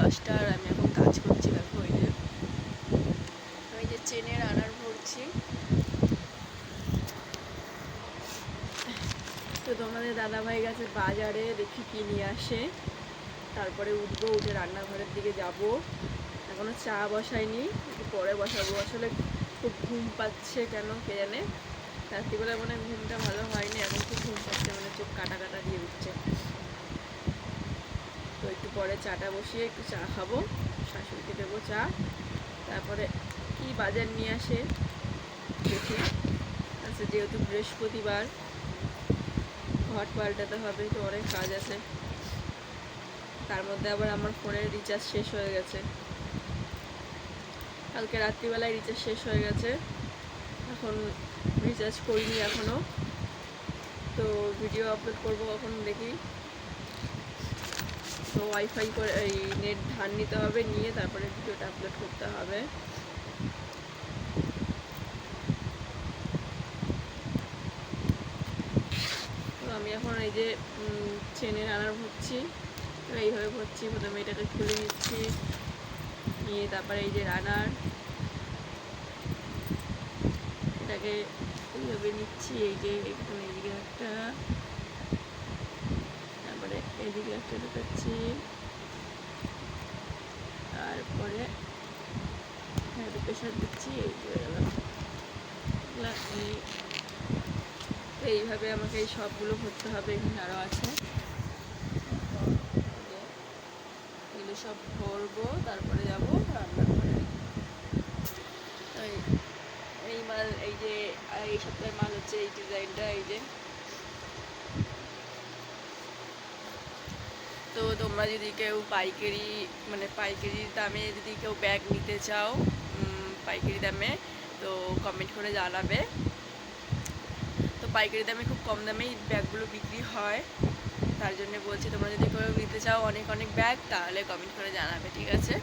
দশটার আমি এখন কাজ করছি, দেখো ওই যে। আমি যে চেনের আনার ভরছি। তো তোমাদের দাদাভাই গেছে বাজারে, দেখি কি নিয়ে আসে। তারপরে উঠবো, উঠে রান্নাঘরের দিকে যাব। এখনও চা বসাইনি, একটু পরে বসাবো। আসলে খুব ঘুম পাচ্ছে কেন, কে জানে? রাত্রিবেলা মানে ঘুমটা ভালো হয়নি, এখন খুব ঘুম পাচ্ছে মানে চোখ কাটা কাটা দিয়ে উঠছে। পরে চাটা বসিয়ে একটু চা খাব। শাশুড়িকে দেবো চা। তারপরে কি বাজার নিয়ে আসে দেখি। আচ্ছা যেহেতু বৃহস্পতিবার ঘট পাল্টাতে হবে, তো অনেক কাজ আছে। তার মধ্যে আবার আমার ফোনের রিচার্জ শেষ হয়ে গেছে। কালকে রাত্রিবেলায় রিচার্জ শেষ হয়ে গেছে। এখন রিচার্জ করিনি এখনও তো ভিডিও আপলোড করব কখন দেখি। তো ওয়াইফাই করে এই নেট ধার নিতে হবে, নিয়ে তারপরে ভিডিওটা আপলোড করতে হবে। তো আমি এখন এই যে চেনে চেনের আনার ভরছি। এইভাবে ভরছি, প্রথমে এটাকে খুলে নিচ্ছি, নিয়ে তারপরে এই যে রানার এটাকে এইভাবে নিচ্ছি, এই যে, এখানে এইদিকে একটা তারপরে এদিকে একটা তারপরে প্রেশার দিচ্ছি, এই এইভাবে আমাকে এই সবগুলো ভরতে হবে, এখানে আরও আছে। এগুলো সব ভরবো, তারপরে যাব রান্নাঘরে তো এই- মাল, এই যে, এই সপ্তাহের মাল হচ্ছে এই ডিজাইনটা এই যে তো তোমরা যদি কেউ পাইকারি মানে পাইকারি দামে যদি কেউ ব্যাগ নিতে চাও পাইকারি দামে, তো কমেন্ট করে জানাবে। তো পাইকারি দামে খুব কম দামেই ব্যাগগুলো বিক্রি হয়। তার জন্য বলছি, তোমরা যদি কেউ নিতে চাও অনেক অনেক ব্যাগ তাহলে কমেন্ট করে জানাবে, ঠিক আছে?